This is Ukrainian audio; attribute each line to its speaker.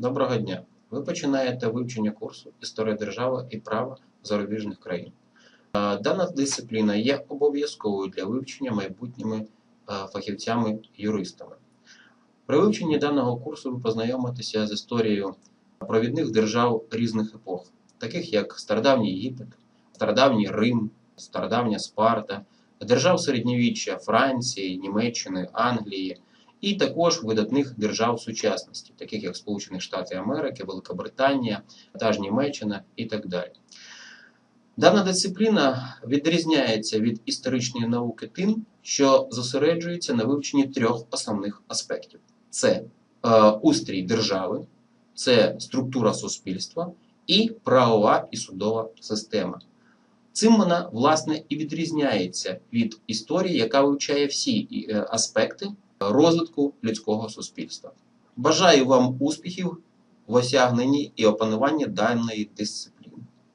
Speaker 1: Доброго дня! Ви починаєте вивчення курсу Історія держави і права зарубіжних країн. Дана дисципліна є обов'язковою для вивчення майбутніми фахівцями-юристами. При вивченні даного курсу ви познайомитеся з історією провідних держав різних епох, таких як Стародавній Єгипет, Стародавній Рим, Стародавня Спарта, держав середньовіччя Франції, Німеччини, Англії і також видатних держав сучасності, таких як Сполучені Штати Америки, Великобританія, та ж Німеччина і так далі. Дана дисципліна відрізняється від історичної науки тим, що зосереджується на вивченні трьох основних аспектів: це е, устрій держави, це структура суспільства і правова і судова система. Цим вона, власне, і відрізняється від історії, яка вивчає всі е, аспекти розвитку людського суспільства. Бажаю вам успіхів в осягненні і опануванні даної дисципліни.